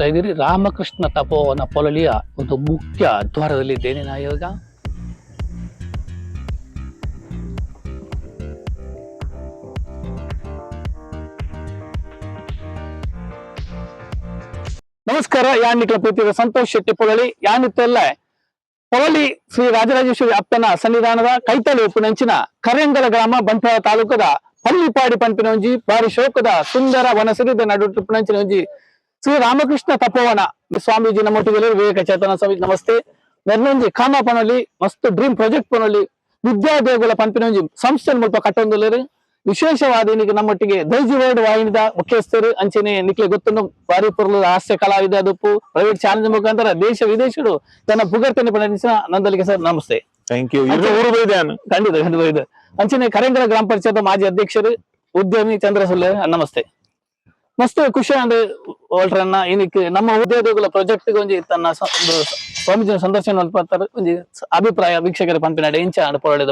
ನೋಡ್ತಾ ಇದ್ದೀರಿ. ರಾಮಕೃಷ್ಣ ತಪೋವನ ಪೊಲಲಿಯ ಒಂದು ಮುಖ್ಯ ದ್ವಾರದಲ್ಲಿದ್ದೇನೆ ನಾ ಇವಾಗ. ನಮಸ್ಕಾರ ಯಾನಿಕ್ಲ ಪ್ರೀತಿಯ ಸಂತೋಷ್ ಶೆಟ್ಟಿ ಪೊಳಲಿ. ಯಾನಿತ್ತೆಲ್ಲ ಪೊಲಲಿ ಶ್ರೀ ರಾಜರಾಜೇಶ್ವರಿ ಅಪ್ಪನ ಸನ್ನಿಧಾನದ ಕೈತಲೆ ಉಪ್ಪಿನಂಚಿನ ಕರೆಂಗಲ ಗ್ರಾಮ, ಬಂಟ್ವಾಳ ತಾಲೂಕದ ಪಲ್ಲಿಪಾಡಿ ಪಂಪಿನ ಒಂಜಿ ಬಾರಿ ಶೋಕದ ಸುಂದರ ವನಸರಿದ ನಡುಟುಪ್ಪುನಂಚಿನ ಒಂಜಿ ಶ್ರೀ ರಾಮಕೃಷ್ಣ ತಪೋವನ. ಸ್ವಾಮೀಜಿ ನಮ್ಮೊಟ್ಟಿಗೆ ವಿವೇಕ ಚೇತನ ಸ್ವಾಮೀಜಿ ನಮಸ್ತೆ. ನೆರ್ನೊಂಜಿ ಖಾಮ ಪನೊಲಿ ಮಸ್ತ್ ಡ್ರೀಮ್ ಪ್ರಾಜೆಕ್ಟ್ ಪನೊಲಿ ವಿದ್ಯಾ ದೇಗುಲ ಸಂಸ್ಥೆ ಮುಲ್ಪ ಕಟ್ಟೊಂದುಲ್ಲೇರು. ವಿಶೇಷವಾದ ನಮ್ಮ ನಮ್ಮೊಟ್ಟಿಗೆ ದೈಜಿ ವರ್ಡ್ ವಾಹಿನಿದ ಮುಖ್ಯಸ್ಥರು ಅಂಚನೆ ನಿಕ್ಲೆ ಗೊತ್ತನ್ನು ಬಾರಿ ಪುರ್ಲು ಹಾಸ್ಯ ಕಲಾವಿದ ಅದಪ್ಪು ಪ್ರೈವೇಟ್ ಚಾನೆಲ್ ಮುಖಾಂತರ ದೇಶ ವಿದೇಶಗಳು ತನ್ನ ಪುಗರ್ತನೆ ಪಡಿಸಿನ ನಂದಲಿಗೆ ಸರ್ ನಮಸ್ತೆ. ಥ್ಯಾಂಕ್ ಯು ಖಂಡಿತ ಖಂಡಿತ ಅಂಚನೆ ಕರೆಂಗಲ ಗ್ರಾಮ ಪಂಚಾಯತ್ ಮಾಜಿ ಅಧ್ಯಕ್ಷರು ಉದ್ಯಮಿ ಚಂದ್ರ ಸುಲ್ಲೆ ನಮಸ್ತೆ. ಮಸ್ತ್ ಖುಷಿ ಅಂದ್ರೆ ಒಲ್ಟ್ರನ್ನ ಇನಿಕ್ ನಮ್ಮ ಉದ್ಯೋಗಗಳ ಪ್ರಾಜೆಕ್ಟ್ ಒಂಜಿ ತನ್ನ ಒಂದು ಸ್ವಾಮೀಜಿ ಸಂದರ್ಶನ ಒಂಜಿ ಅಭಿಪ್ರಾಯ ವೀಕ್ಷಕರ ಪಂಪಿನ ಇಂಚ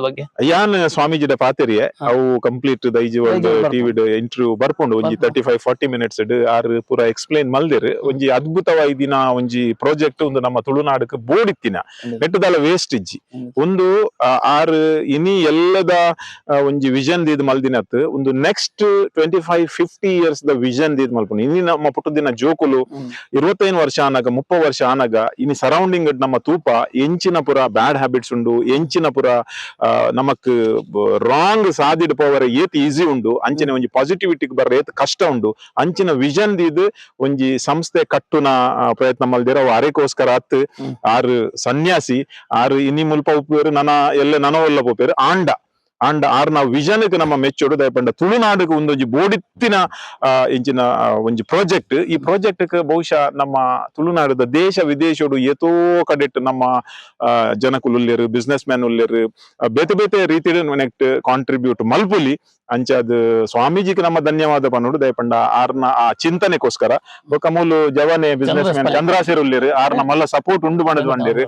ಬಗ್ಗೆ. ಯಾನ್ ಸ್ವಾಮೀಜಿದ ಪಾತೆರಿಯೆ ಅವು ಕಂಪ್ಲೀಟ್ ದೈಜಿ ಒಂದು ಟಿವಿ ಇಂಟರ್ವ್ಯೂ ಬರ್ಪುಂಡು ಒಂಜಿ. ತರ್ಟಿ ಫೈವ್ ಫಾರ್ಟಿ ಮಿನಿಟ್ಸ್ ಆರ್ ಪೂರ ಎಕ್ಸ್ಪ್ಲೈನ್ ಮಲ್ದಿರ್ ಒಂಜಿ ಅದ್ಭುತವಾಯಿದಿನ ಒಂಜಿ ಪ್ರಾಜೆಕ್ಟ್ ಒಂದು ನಮ್ಮ ತುಳುನಾಡಕ್ ಬೋಡಿತ್ತಿನ. ನೆಟ್ಟದಲ ವೇಸ್ಟ್ ಇಜ್ಜಿ. ಹ್ಮ್. ಒಂದು ಆರ್ ಇನಿ ಎಲ್ಲದ ಒಂಜಿ ವಿಷನ್ ದಿದ್ ಮಲ್ದಿನತ್ ಒಂದು next twenty five fifty years the vision ದಿದ್ ಮಲ್ಪುಂಡು ಇನಿ ನಮ್ಮ ಪುಟ್ಟದಿನ ಜೋಕುಲು ಇರುವತ್ತೈದು ವರ್ಷ ಆನಾಗ ಮುಪ್ಪ ವರ್ಷ ಆನಾಗ ಇನಿ ಸರೌಂಡಿಂಗ್ ನಮ್ಮ ತೂಪ ಎಂಚಿನ ಪುರ ಬ್ಯಾಡ್ ಹ್ಯಾಬಿಟ್ಸ್ ಉಂಡು ಎಂಚಿನ ಪುರ ನಮಕ್ ರಾಂಗ್ ಸಾಧಿಡ್ ಪವರ್ ಏತ್ ಈಸಿ ಉಂಡು ಅಂಚಿನ ಒಂಜಿ ಪಾಸಿಟಿವಿಟಿ ಬರೆ ಏತ್ ಕಷ್ಟ ಉಂಡು ಅಂಚಿನ ವಿಷನ್ ದೀದ್ ಒಂಜಿ ಸಂಸ್ಥೆ ಕಟ್ಟುನ ಪ್ರಯತ್ನ ಮಲ್ದಿರ ಅವು ಅರೆಕೋಸ್ಕರ ಅತ್. ಆರ್ ಸನ್ಯಾಸಿ ಆರ್ ಇನ್ನಿ ಮುಲ್ಪ ಉಪ್ಪೇರು ನನ ಎಲ್ಲ ನನ ಒಲ್ಲ ಪೋಪೇರು ಆಂಡ ಆಂಡ ಆರ್ನ ವಿಷನ್ ನಮ್ಮ ಮೆಚ್ಚೋಡು ದಯಪಂಡ ತುಳುನಾಡುಗೆ ಒಂದೊಂದು ಬೋಡಿತ್ತಿನ ಇಂಚಿನ ಒಂಜಿ ಪ್ರಾಜೆಕ್ಟ್ ಈ ಪ್ರಾಜೆಕ್ಟ್ ಬಹುಶಃ ನಮ್ಮ ತುಳುನಾಡದ ದೇಶ ವಿದೇಶಡು ಎತೋ ಕಡೆಟ್ ನಮ್ಮ ಜನಕುಲು ಬಿಸ್ನೆಸ್ ಮ್ಯಾನ್ ಉಲ್ಲೆರ್ ಬೇತೆ ಬೇತೆ ನೆಕ್ಟ್ ಕಾಂಟ್ರಿಬ್ಯೂಟ್ ಮಲ್ಪುಲಿ. ಅಂಚಾದ್ ಸ್ವಾಮೀಜಿಗೆ ನಮ್ಮ ಧನ್ಯವಾದ ಪನ್ನುಡು ದಯಪಂಡ ಆರ್ನ ಆ ಚಿಂತನೆಗೋಸ್ಕರ. ಬೊಕ ಮೂಲು ಜವನೆ ಬಿಸ್ನೆಸ್ ಮ್ಯಾನ್. ಚಂದ್ರಾಸೇರ್ ಉಲ್ಲೆರ್ ಆರ್ನ ಮಲ್ಲ ಸಪೋರ್ಟ್ ಉಂಡು ಬಂಡದ್ ಬಂಡೇರ್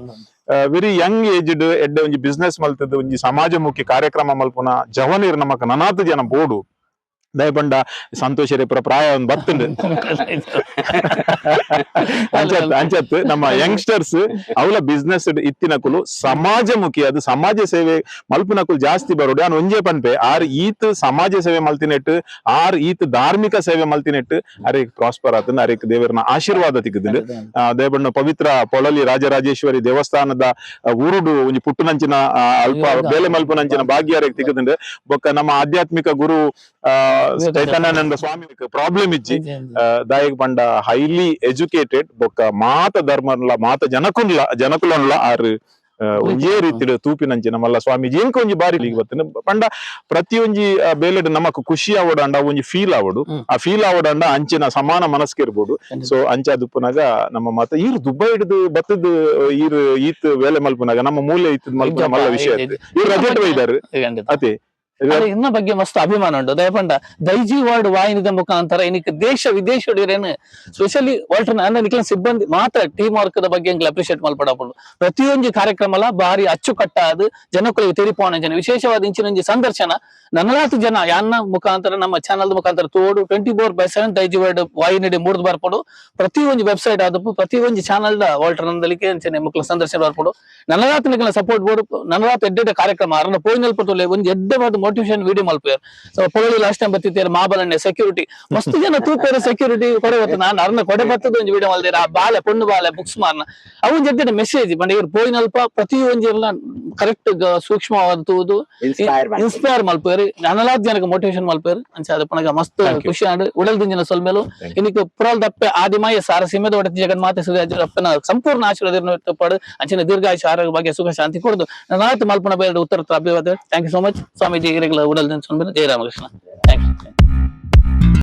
ವೆರಿ ಯಂಗ್ ಏಜ್ಡ್ ಎಡ್ಡೆ ಒಂಜಿ ಬಿಸ್ನೆಸ್ ಮಲ್ತದ ಒಂಜಿ ಸಮಾಜಮುಖಿ ಕಾರ್ಯಕ್ರಮ ಮಲ್ಪುನ ಜವನೀರ್ ನಮಕ್ ನನಾತ್ ಜನ ಬೋಡು. ದಯಪಂಡ ಸಂತೋಷ ರೇಪುರ ಪ್ರಾಯ ಒಂದು ಬರ್ತುಂಡು ಅಂಚತ್ ಅಂಚತ್ ನಮ್ಮ ಯಂಗ್ಸ್ಟರ್ಸ್ ಅವಲ ಬಿಸ್ನೆಸ್ ಇತ್ತಿನಕುಲು ಸಮಾಜಮುಖಿ ಅದು ಸಮಾಜ ಸೇವೆ ಮಲ್ಪುನಕುಲು ಜಾಸ್ತಿ ಬರೋಡು ನಾನು ಒಂಜೆ ಪನ್ಪೆ ಆರ್ ಈತ್ ಸಮಾಜ ಸೇವೆ ಮಲ್ತಿನೆಟ್ ಆರ್ ಈತ್ ಧಾರ್ಮಿಕ ಸೇವೆ ಮಲ್ತಿನೆಟ್ ಅರೇಕ್ ಪ್ರಾಸ್ಪರ್ ಆತಂದ ಅರೇಕ್ ದೇವರನ ಆಶೀರ್ವಾದ ತಿಕ್ಕದಿಂದ ಆ, ದಯಬಣ್ಣ ಪವಿತ್ರ ಪೊಳಲಿ ರಾಜರಾಜೇಶ್ವರಿ ದೇವಸ್ಥಾನದ ಆ, ಊರುಡು ಒಂಜಿ ಪುಟ್ಟುನಂಚಿನ ಅಲ್ಪ? ಬೇಲೆ ಭಾಗ್ಯ ಭಾಗ್ಯಾರೇಕ್ ತಿಕ್ಕದಿಂದ ಬೊಕ್ಕ ನಮ್ಮ ಆಧ್ಯಾತ್ಮಿಕ ಗುರು ಆ, ಚೈತನ್ಯಾನಂದ ಸ್ವಾಮಿ ಪ್ರಾಬ್ಲಮ್ ಇಜ್ಜಿ. ಆ, ದಾಯಕ್ ಪಂಡ ಹೈಲಿ ಎಜುಕೇಟೆಡ್ ಬೊಕ್ಕ ಮಾತ ಧರ್ಮನ್ಲ ಮಾತ ಜನಕುನ್ಲ ಜನಕುಲನ್ಲ ಆರ್ ಆ, ಒಂಜೇ ರೀತಿಡ್ ತೂಪಿನಂಚಿನ ಮಲ್ಲ ಸ್ವಾಮೀಜಿ. ಏನ್ ಒಂಜಿ ಬಾರಿ ಲೀಗ್ ಬರ್ತೇನೆ ಪಂಡ ಪ್ರತಿಯೊಂಜಿ ಬೇಲೆಡ್ ನಮಕ್ ಖುಷಿ ಆವಡಂಡ ಒಂಜಿ ಫೀಲ್ ಆವಡು. ಆ ಫೀಲ್ ಆವಡಂಡ ಅಂಚಿನ ಸಮಾನ ಮನಸ್ಕಿರ್ಬೋದು ಸೊ ಅಂಚ ದುಪ್ಪನಾಗ ನಮ್ಮ ಮಾತ ಈರ್ ದುಬೈ ಹಿಡಿದು ಬತ್ತದ ಈರ್ ಈತ್ ವೇಲೆ ಮಲ್ಪನಾಗ ನಮ್ಮ ಮೂಲೆ ಈತ್ ಮಲ್ಪ ಮಲ್ಲ ವಿಷಯ. ಇವ್ರು ರಜೆಟ್ ಒಯ್ದಾರು. ಇನ್ನ ಬಗ್ಗೆ ಮಸ್ತ್ ಅಭಿಮಾನ ಉಂಟು. ದಯಪಂಡ ದೈಜಿ ವರ್ಡ್ ವಾಹಿನಿದ ಮುಖಾಂತರ ಇನ್ನಿಕ್ ದೇಶ ವಿದೇಶಡೇನು ಸ್ಪೆಷಲಿ ವರ್ಲ್ಡ್ ನಿಕ್ಲ ಸಿಬ್ಬಂದಿ ಮಾತ್ರ ಟೀಮ್ ವರ್ಕ್ ದ ಬಗ್ಗೆ ಅಪ್ರಿಶಿಯೇಟ್ ಮಲ್ಪಡಬಹುದು ಪ್ರತಿಯೊಂದು ಕಾರ್ಯಕ್ರಮ ಬಾರಿ ಅಚ್ಚುಕಟ್ಟಾದ ಜನಗಳಿಗೆ ತೆರಿಪೋಣ ಜನ. ವಿಶೇಷವಾದ ಇಂಚಿನ ಸಂದರ್ಶನ. ನನ್ನಲಾತು ಜನ, ಯಾನ್ನ ಮುಖಾಂತರ, ನಮ್ಮ ಚಾನಲ್ ಮುಖಾಂತರ ತೋಡು twenty four by seven Daiji world ವಾಹಿನಿ ಮೂರ್ದು ಬರ್ಪಡು. ಪ್ರತಿಯೊಂದು ವೆಬ್ಸೈಟ್ ಆದಪ್ಪು, ಪ್ರತಿಯೊಂದು ಚಾನಲ್ ವರ್ಲ್ಡ್ ನಂದಲಿಕೆ ಅಂಚನೆ ಮುಕ್ಲ ಸಂದರ್ಶನ ಬರ್ಪಡು. ನನ್ನಲಾತು ಸಪೋರ್ಟ್ ಬೋರ್ಡ್, ನನ್ನಲಾತು ಎಡ್ಡೆ ಕಾರ್ಯಕ್ರಮ, ಅರಣ್ಯ ಪೋಯಿನಲ್ಪಟ್ಟು ಒಂದು ಎಡ್ಡೆ ಮೋಟಿವೇಶನ್ ವಿಡಿಯೋ ಮಲ್ಪೇರ್ ಸೊ ಪೊಳಲಿ ಲಾಸ್ಟ್ ಟೈಮ್ ಬತ್ತಿದ್ದೇನೆ ಮಾಬಲಣ್ಣೆ ಸೆಕ್ಯೂರಿಟಿ ಮಸ್ತ್ ಜನ ತೂಪೇರ ಸೆಕ್ಯೂರಿಟಿ ಕೊಡೆ ಬತ್ತ ನಾನು ಅರ್ನ ಕೊಡೆ ಬತ್ತದ ಒಂದು ವಿಡಿಯೋ ಮಲ್ದೇರ ಆ ಬಾಲೆ ಪೊಣ್ಣು ಬಾಲೆ ಬುಕ್ಸ್ ಮಾರ್ನ. ಅವನ್ ಜೊತೆ ಮೆಸೇಜ್ ಬಂಡ ಇವ್ರು ಪೋಯಿನಲ್ಪ ಪ್ರತಿಯೊಂದು ಕರೆಕ್ಟ್ ಸೂಕ್ಷ್ಮವಾದ ತೂದು ಇನ್ಸ್ಪೈರ್ ಮಲ್ಪೇರು ನನಲಾದ ಜನಕ್ಕೆ ಮೋಟಿವೇಶನ್ ಮಲ್ಪೇರು ಅಂಚ ಅದು ಪುನಗ ಮಸ್ತ್ ಖುಷಿ ಆಂಡ್ ಉಡಲ್ ದಿಂಜಿನ ಸೊಲ್ಮೇಲು ಇನ್ನಿಕ್ ಪುರಲ್ ದಪ್ಪೆ ಆದಿಮಾಯ ಸಾರ ಸಿಮೆದ ಒಡತಿ ಜಗನ್ಮಾತೆ ಸುಧಾಜ ಅಪ್ಪನ ಸಂಪೂರ್ಣ ಆಶೀರ್ವಾದ ಪಡು. ಅಂಚಿನ ದೀರ್ಘಾಯುಷ ಆರೋಗ್ಯ ಬಗ್ಗೆ ಸುಖ ಶಾಂತಿ ಕೊಡುದು. ನಾನಾಯ್ತು ಮಲ್ಪನ ಬೇರೆ ಉತ್ತರ ಅಭಿವಾದ thank you so much Swamiji ಗಿರಿಗಳ ಊರಲ್ಲಿ ನಿಂತ್ಕೊಂಡ್ಮೇಲೆ ಜಯ ರಾಮಕೃಷ್ಣ ಥ್ಯಾಂಕ್ ಯು